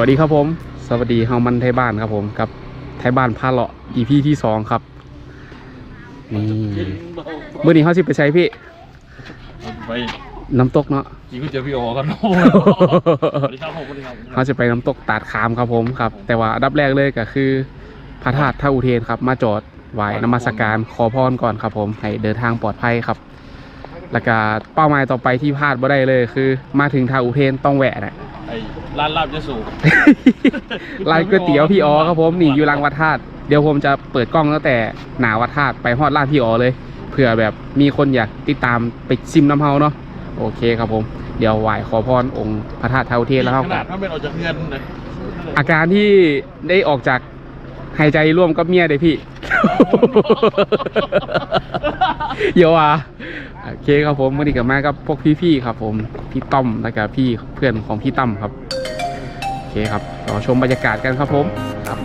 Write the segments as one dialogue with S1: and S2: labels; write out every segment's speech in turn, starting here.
S1: สวัสดีครับผม สวัสดีเฮามันไทยบ้านครับผมกับไทยบ้านพาเลาะ EP ที่สองครับนี่เมื่อนี้เขาสิไปใช้พี่
S2: ไป
S1: น้ำตกเนาะ
S2: กินก๋วยเตี๋ยวพี่โอกันโอ้สวัสดีครับผมสวัสดีครับ
S1: เขาจะไปน้ำตกตาดขามครับผมครับ แต่ว่าอันดับแรกเลยก็คือพระธาตุท่าอุเทนครับ มาจอดไหว้นมัสการขอพรก่อนครับผมให้เดินทางปลอดภัยครับแล้วก็เป้าหมายต่อไปที่พลาดบ่ได้เลยคือ มาถึงท่าอุเทนต้องแวะนะ
S2: ไอ้ร้านลาบยะสู
S1: ร้านก๋วยเตี๋ยวพี่อ๋อครับผมนี่อยู่หลังวัดธาตุเดี๋ยวผมจะเปิดกล้องตั้งแต่หนาวัดธาตุไปฮอดร้านพี่อ๋อเลยเผื่อแบบมีคนอยากติดตามไปซิมน้ำเฮาเนาะโอเคครับผม เดี๋ยวไหว้ขอพรองค์พระธาตุเทาเทนแล้วครับ
S2: ขนาดถ้าเป็นออกจากเงินเลย
S1: อาการที่ได้ออกจาก หายใจร่วมกับเมียเลยพี่ เยอะอะโอเคครับผมวันนี้กับมากับพวกพี่ๆครับ ผมพี่ต้อมแล้วก็พี่เพื่อนของพี่ตั้มครับโอเคครับรอชมบรรยากาศกันครับผมครับ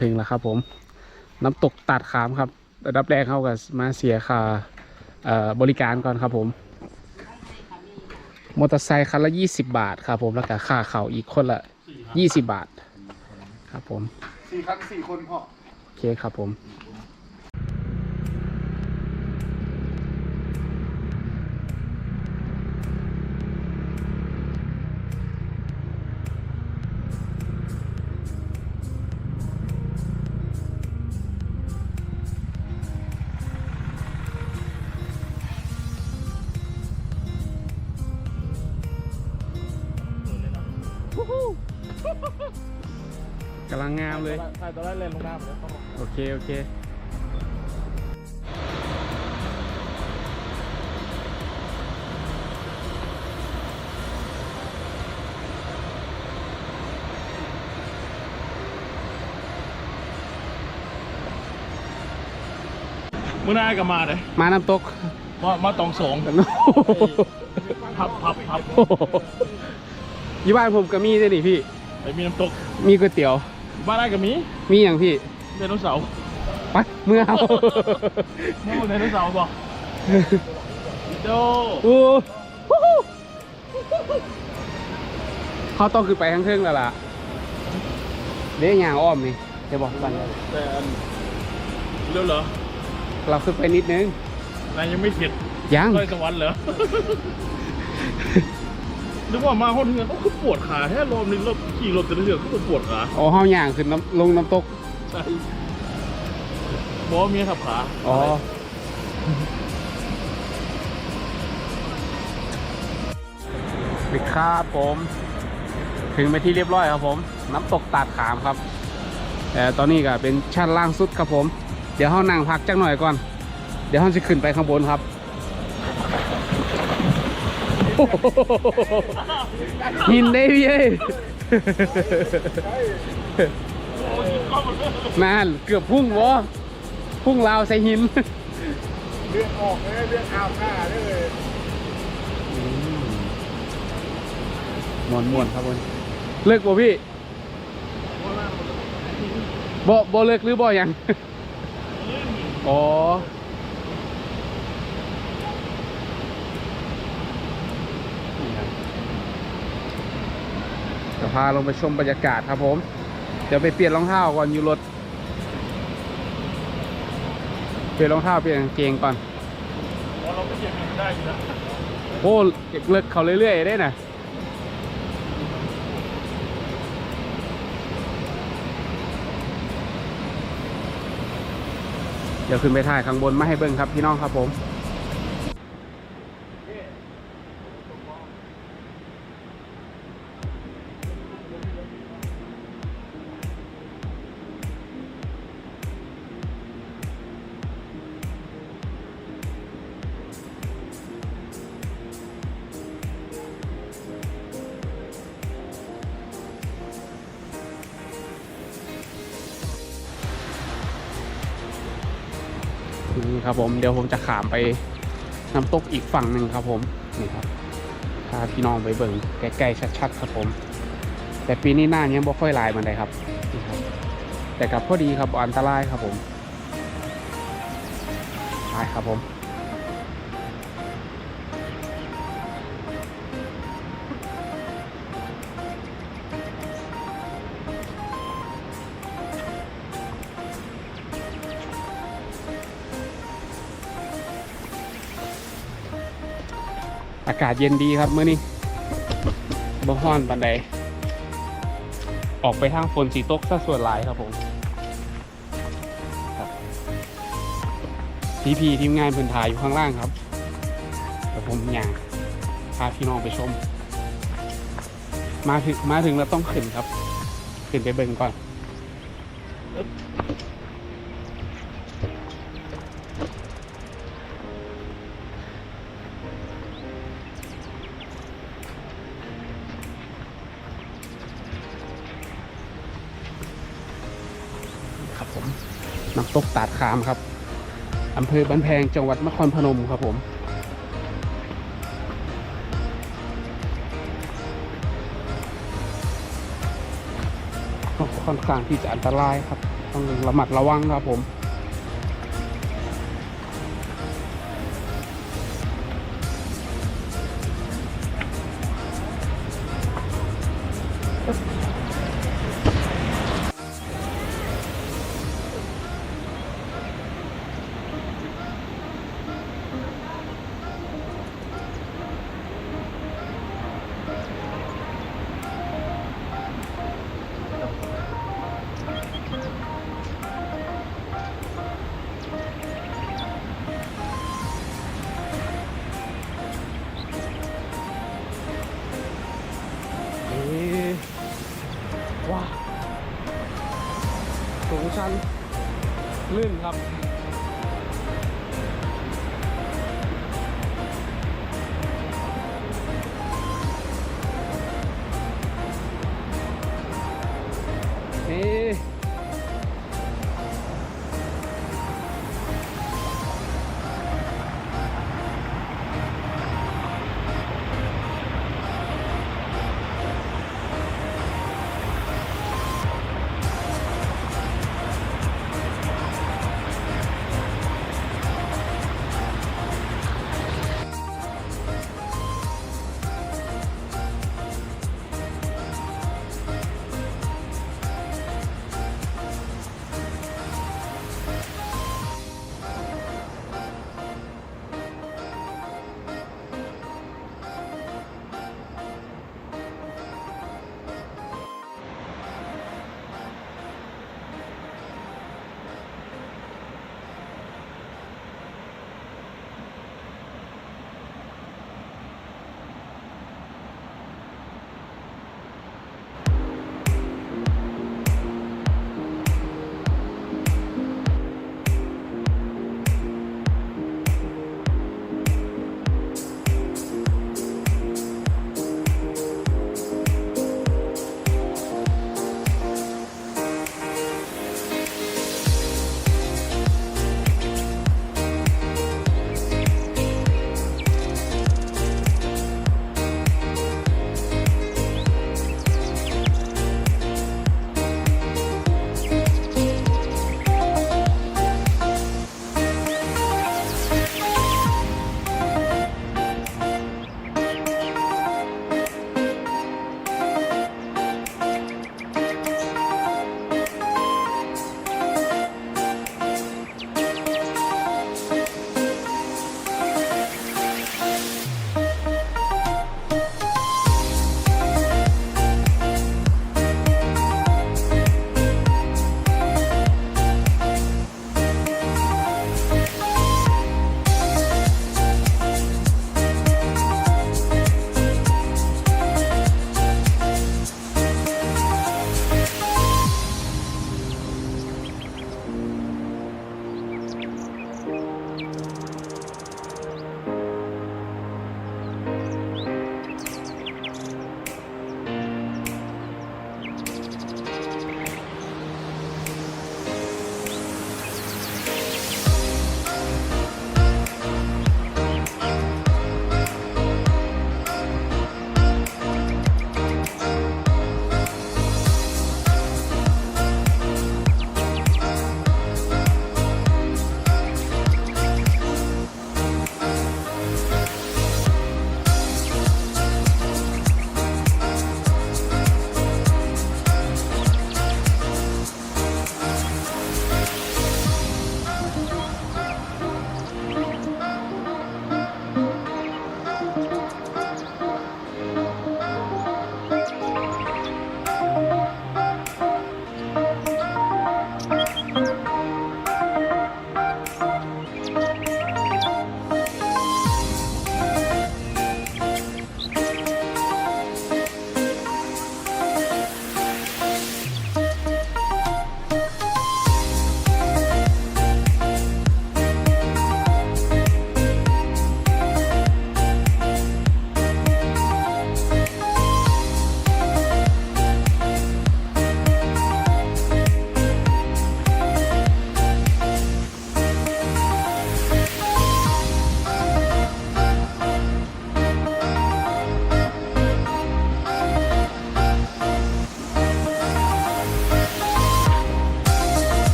S1: ถึงแล้วครับ ผม น้ำตกตัดขามครับระดับแรกเขาก็มาเสียค่าเอ่อบริการก่อนครับผมมอเตอร์ไซค์คันละ20บาทครับ ผมแล้วก็ค่าเข่าอีกคนละ20บาท ครับผม
S3: สี่คันสี่คนพอ
S1: โอเคครับผม กำลังงามเลย
S2: ใช่ตอนแรกเล่นลงน้ำเลยต้อง
S1: โอเค โอเค
S2: เมื่อหน้าก็มาเลย
S1: มาน้ำตก
S2: มามาตองสองพับพับพับ
S1: ยี่บ้านผมก็มีด้วยนี่พี่
S2: ไอ้มีน้ำตก
S1: มีก๋วยเตี๋ยว
S2: บ้านได้ก็มี
S1: มีอย่างพี่
S2: ไดโนเสาร์
S1: ไปเมื่อเอา
S2: เมื่อไดโนเสาร์บอกโด
S1: โอ้โหเขาต้องขึ้นไปข้างเทิงแล้วล่ะเดี๋ยวอย่างอ้อมนี่จะบอกกัน
S2: แต่อันเร็วเหรอ
S1: เราขึ้นไปนิดนึง
S2: นายยังไม่เสร็จ
S1: ยัง
S2: ร้อยสวรรค์เหรอ นึกว่ามาห้องเทือนก็คือปวดขาแค่รอบนึงรอบขี่รถแต่ละเทือนก็คือปวดขา
S1: อ๋อเฮาย่างขึ้นน้ำลงน้ำตก
S2: ใช่บอกว่าเมียขับขา
S1: อ๋อ ปิดครับผม ถึงไปที่เรียบร้อยครับผม น้ำตกตาดขามครับแต่ตอนนี้ก็เป็นชั้นล่างสุดครับผม เดี๋ยวเขานั่งพักจักหน่อยก่อน เดี๋ยวเขาจะขึ้นไปข้างบนครับ หินได้พี่เอ้ยนั่นเกือบพุ่งวะพุ่งราวใส่หิน
S3: เลือดออกเลยเลือดอาบหน้าได้เลย
S1: มวนมวนครับผมเลิกบ่พี่บ่บ่เลิกหรือบ่ยังอ๋อ พาลงไปชมบรรยากาศครับผม เดี๋ยวไปเปลี่ยนรองเท้าก่อนอยู่รถ เปลี่ยนรองเท้าเปลี่ยนกางเกงก่อน
S2: เราไม่เก็บได้อยู่นะ
S1: โอ้เก็บเลือกเขาเรื่อยๆได้นะเดี๋ยวขึ้นไปถ่ายข้างบนมาให้เบิ้งครับพี่น้องครับผม ผมเดี๋ยวผมจะขามไปน้ำตกอีกฝั่งหนึ่งครับผมนี่ครับพาพี่น้องไปเบิ่งใกล้ๆชัดๆครับผม แต่ปีนี้หน้ายังบ่ค่อยลายมันเลยครับนี่ครับ แต่กับพอดีครับอันตรายครับผมไปครับผมากาศเย็นดีครับเมื่อนี้บ่ฮ้อนปันใดออกไปทางฝนสีตกซะส่วนหลายครับผมพี่พีทีมงานเพื้นถ่ายอยู่ข้างล่างครับเดี๋ยวผมอยากพาพี่น้องไปชม มาถึงมาถึงแล้วต้องขึ้นครับ ขึ้นไปเบิ่งก่อน ตกตาดขามครับอำเภอบันแพงจังหวัดนครพนมครับผมค่อนข้างที่จะอันตรายครับ ต้องระมัดระวังครับผม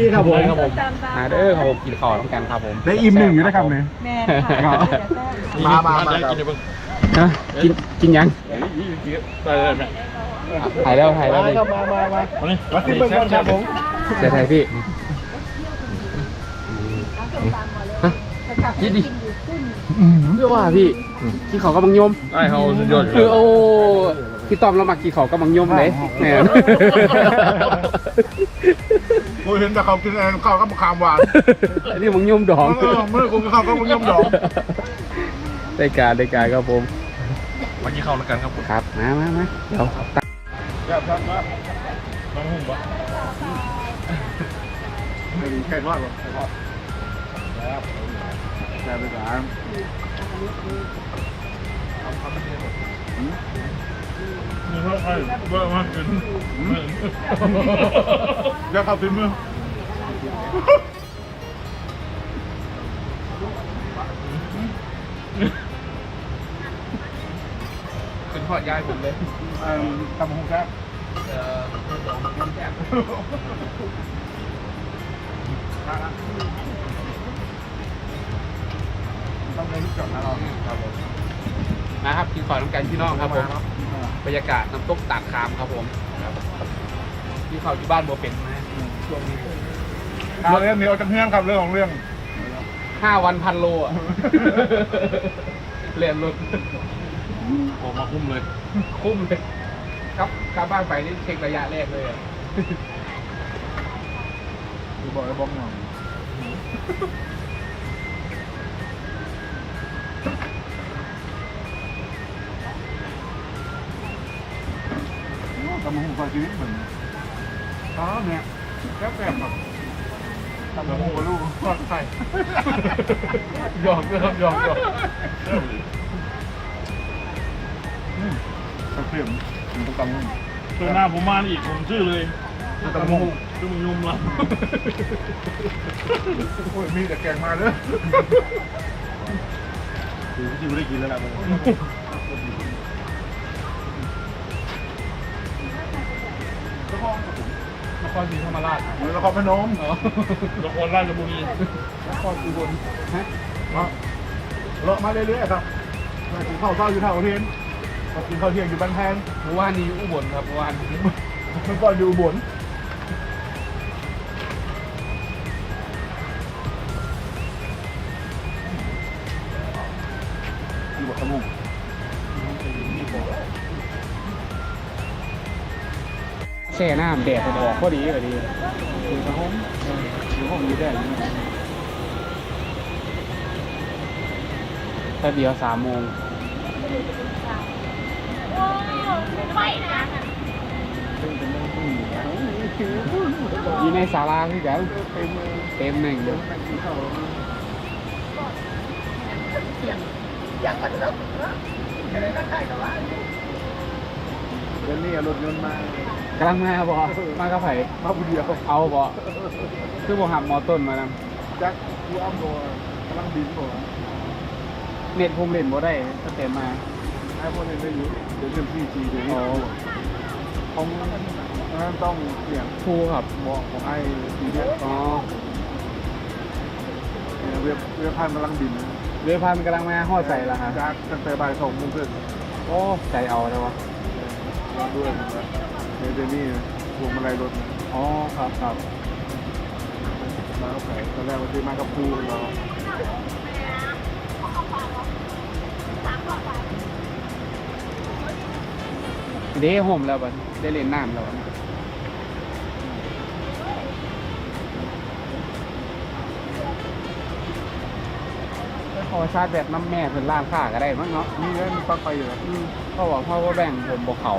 S1: นี่ครับ
S3: ผม
S1: ครับผมมาเด้อครับผมกินข้าวต้องกันครับผม
S3: ได้อิ่มหนึ่งอยู่นะครับเนี่ย
S4: แม่ค่ะ
S3: มามามา
S2: กินได้เบิ่ง
S1: ฮะกินกินยัง
S2: ได้ได้แม่
S1: ถ่ายแล้วถ่ายแล้ว
S3: มา
S1: พี่
S3: ครับมามามา
S2: มานี่
S3: มาขึ้นเบื้องบนครับผม
S1: เดี๋ยวถ่ายพี่ฮะยินดีเพื่อว่าพี่กินข้าวกับบังยม
S2: ได้เขาสุดยอด
S1: คือโอ้พี่ต้อมเรามากินข้าวกับบังยมเลยแหม
S3: กูเห็นแต่เขากินอะไรข้าวกับมะขามหวาน
S1: อันนี้บังยมดอง
S3: เออเมื่อกูกินข้าวกับมะยมดอง
S1: ได้การได้การครับผม
S2: มากินข้าวแล้วกันครับผม
S1: ครับมามามาเดี๋ยวตัก
S3: ครับครับครับ
S2: น้องหุ่นปะ
S3: ไม่ดีแค่ทอดหรอกแค่ทอดครับแค่ไปสาม
S2: เท่าไหร่เบอร์มากขึ้น
S3: เดี๋ยวเข้าถึงมือ
S1: เป็นทอดยายผมเลย
S3: เอ่อตำหงครับ
S1: เออน้ำแซ่บต้องได้ที่จอดนะเราครับผมนะครับกินข้าวน้ำกันพี่น้องครับผม บรรยากาศน้ำตกตาดคามครับผมครับพี่เขาอยู่บ้านบัวเป็นนะช่วงนี้
S3: เอาเรื่องนี้เอาจากเรื่องครับเรื่องของเรื่อง
S1: ห้าวันพันโลอะ เรียนรถ
S2: ออกมาคุ้มเลย
S1: คุ้มเลย ครับกลับบ้านไปนี่เช็คระยะแรกเลยอะ
S3: ดูบอกไอ้บ้องหน่อยำหงซอยชีวิตเหมือนอ๋อเนี่ยแซ่บๆแบบตำหงกับลูกทอดไข่
S1: หยอกด้วยครับหยอกหยอก
S3: กระเทียมมันต้องตำหง
S2: เจอหน้าผมมาอีกผมชื่อเลย
S3: ตำหง
S2: ชื่อมึงยุ่มละ
S3: โอ้ยมีแต่แกงมาเด้อถือที่ไม่ได้กินแล้วล่ะ
S1: รศรีธรรมราช
S3: เหมือนละครพนม
S1: อ๋อ
S2: ละครราชบุรี
S1: นครอุบลฮะ
S3: มาเลาะมาเรื่อยๆครับมากินข้าวเช้าอยู่ท่าอุเทนมากินข้าวเที่ยงอยู่บ้านแพง
S1: เมื่อวานนี้อยู่อุบลครับเมื่อวานนี้
S3: เมื่อก่อนอยู่อุบล
S1: ช่น้ำแดดมันออกพอดีเลยดีอยู่ในห้องอยู่ห้องอยู่ได้แค่เดียวสามโมงอยู่ในศาลาคือกันเต็มหนึ่งเดียว
S3: เดือนนี้รถยนต์มากำ
S1: ลังมาบ่มากับไผ
S3: มาผู้เดียว
S1: เอาบ่คือบ่หับหมอต้นมาน
S3: แจ็คกูอ้อมโดนกำลังบินบ่ำ
S1: เน็ตผมเล่นบ่ได้ตั้งแต่มา
S3: ไอ้พวกนี้ไม่อยู่เดี๋ยวเรื่องพี่จีเดี๋ยวนี้
S1: อ๋อ
S3: ของนั้นต้องเสี่ยง
S1: ครูครับ
S3: บอกของไอ้ทีเนี้ย
S1: อ๋อ
S3: เว็บเว็บพันกำลังบิน
S1: เรือพันกำลังมาฮอดใส่ละฮะ
S3: จากตั้งแต่บ่ายสองโมงครึ่ง
S1: โอ้ใจเอาเลยวะ
S3: มาด้วยนะครับในเดนี่พวงมาลัยรถ
S1: อ๋อครับครับ
S3: มากับใครตอนแรกวันที่มากับครูเรา
S1: เด้ห่มแล้วบัดได้เล่นน้ำแล้วบัด ขอชาร์จแบบน้ำแม่เพิ่นล่างข้าก็ได้มั้งเนาะ
S3: นี่ก็มีปลั๊กไฟอยู่แล้ว
S1: อืมเพราะว่าพ่อว่าแบ่งผมบ่เขา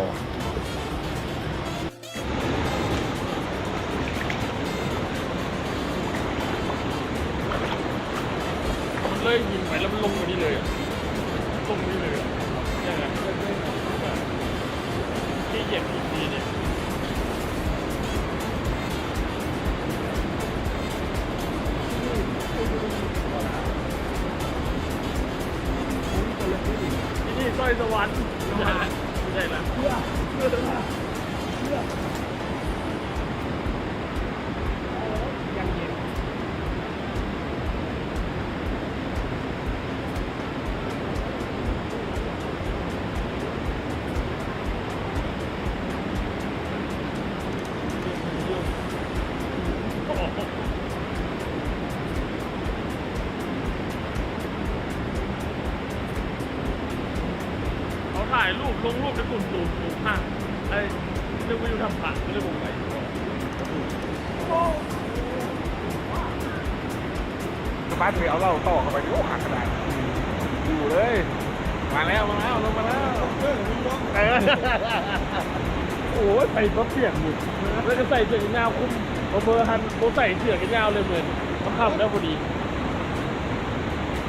S2: เสื้อกั
S3: นยาว
S2: คุมโอเบอร์ฮันโบใส่เสื้อกันยาวเลยเหมือนเขาขับแล้วพอดี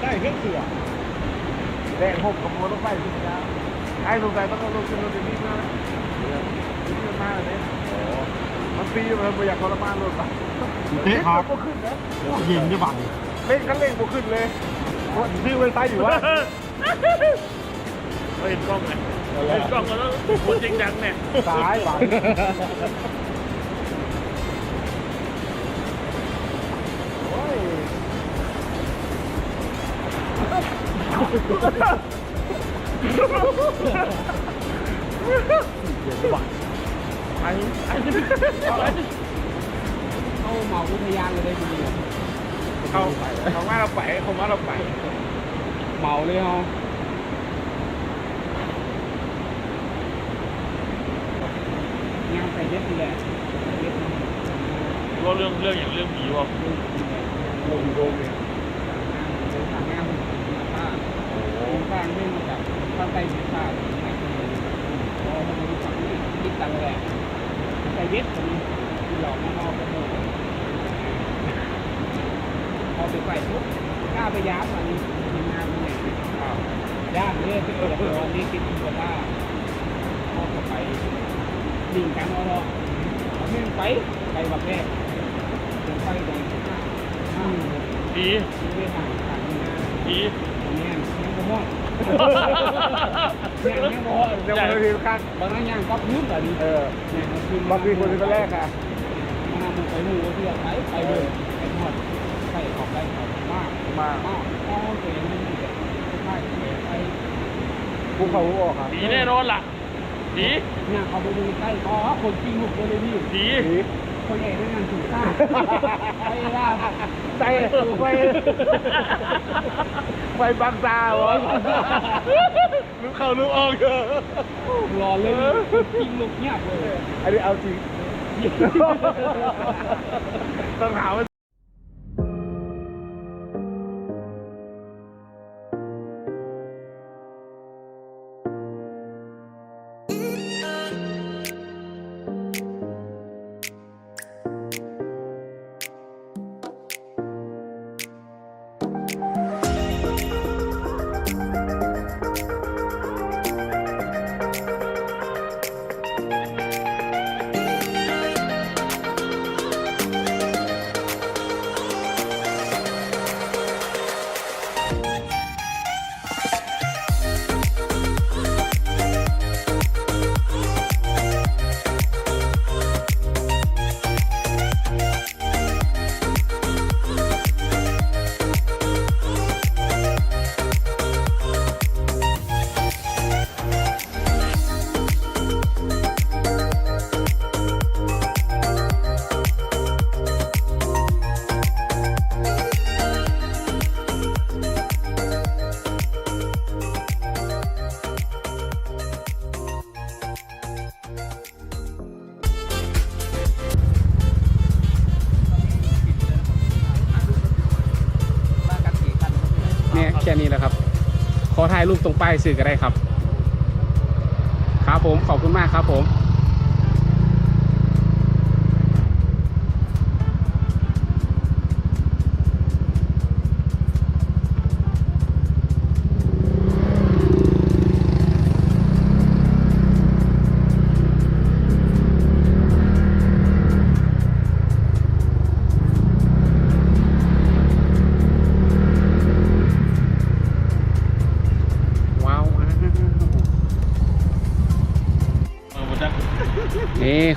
S3: ได้เครื่องเสือแดงหกกับโมต้องไปสิจ้าไอ้ลงไปต้องลงขึ้นรถอย่างนี้นะนี่มันมาเลยมันปีมันไม่อยากทรมานรถปะ
S4: เอ๊ะครับ
S3: ก็ขึ้นนะ
S4: เย็นจะบัง
S3: เล่นคันเร่งบ่ขึ้นเลยชื่อไว้ใต้อยู่ว่า
S2: เราเห็นกล้องไงเห็นกล้องแล้วโคตรจริงจังเนี่ย
S3: ซ้ายหวัง
S2: ไอ้ไอ้
S1: เข้าเหมาอุทยานเลยได้ดี
S3: เขาเขาว่าเราไปเขาว่าเราไป
S1: เหมาเลยเฮาย่างไปเด็ดนี่แหละเด็ด
S2: ว่าเรื่องเรื่องอย่างเรื่องผีว่า
S3: ลงโดงเนี่ย
S1: ทางงานถ้าโอ้สร้างเรื่องมาจาก ข้างใต้เสียชาติพอมาดูฝั่งนี้คิดตังแหละไปเด็ดตรงนี้ที่หลอกมาเอาไปหมดพอไปไปปุ๊บกล้าไปย้ำอันนี้ทีมงานเนี่ยยางเลยเป็นตัวละครนี่คิดตัวล่าพอไปดิ่งกันเอาเนาเอาเงินไปไปแบบแรกเดินไปตรงห้าห้า
S2: ผี
S1: ไม่ห่างนี่นะ
S2: ผี
S1: ตรงนี้ยัง บ่ฮอดยังยังบ่ฮอ
S3: เดี๋ยวมันจะข้าง
S1: บางนั้นยังก็พื้นแบบนี้
S3: เออ
S1: มันคือบา
S3: งทีคนที่แรกอะ
S1: มามันไปหมู่เพื่อไปไปเลยไปฮอดไปขอบไปขอบมาก
S3: มา
S1: อ้าวอ้าวตัวเองมันมีแต่ใช่ไป
S3: ภูเขาออกอะ
S2: ผีแน่นอนล่ะผี
S1: เนี่ยเขาไปดูใกล้อ๋อคนจริงหลุดเลยพี่
S2: ผี
S3: ผี
S1: คนใหญ่ด้วยงานถูกต้าไปล่า
S3: ใจไฟไฟบางตาวะลูกเข้าลูกออกเถอะ
S1: รอเลยจริงหลุดเงียบเลย
S3: อันนี้เอาจริงต้องถามว่า
S1: ถ่ายรูปตรงป้ายสื่อก็ได้ครับ ครับผมขอบคุณมากครับผม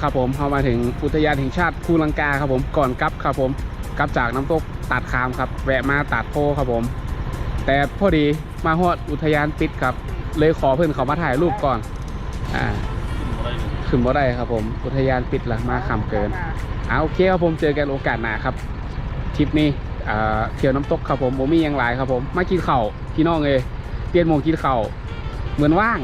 S1: ครับผมเข้ามาถึงอุทยานแห่งชาติภูลังกาครับผมก่อนกลับครับผมกลับจากน้ำตกตัดคามครับ แวะมาตัดโพครับผม แต่พอดีมาฮอดอุทยานปิดครับ เลยขอเพื่อนเขามาถ่ายรูปก่อนอ่าขึ้นบ่ได้ครับผมอุทยานปิดละมาคำเกินเอาโอเคครับผมเจอกันโอกาสหน้าครับทริปนี้อ่าเที่ยวน้ำตกครับผมผมมีอย่างไรครับผมมากินข้าวพี่น้องเลยเปลี่ยนโมงกินข้าวเหมือนว่าง